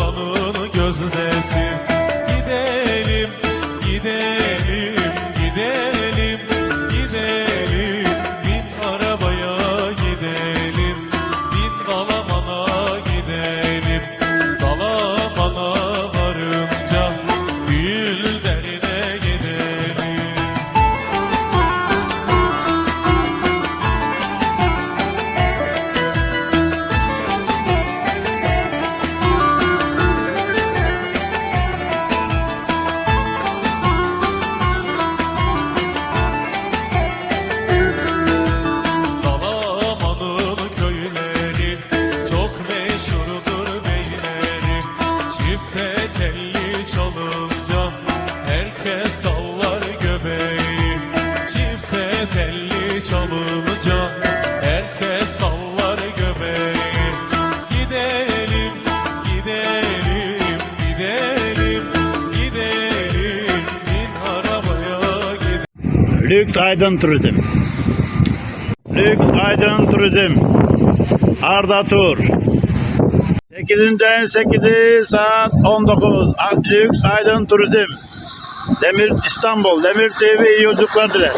Adanın gözdesi. Çalınca herkes sallar göbeği Gidelim, gidelim, gidelim, gidelim Bin arabaya gidelim Lüks Aydın Turizm. Lüks Aydın Turizm. Arda Tur. 8. ayın 8'i saat 19. A- Lüks Aydın Turizm. Demir İstanbul. Demir TV iyi yolculuklar diler.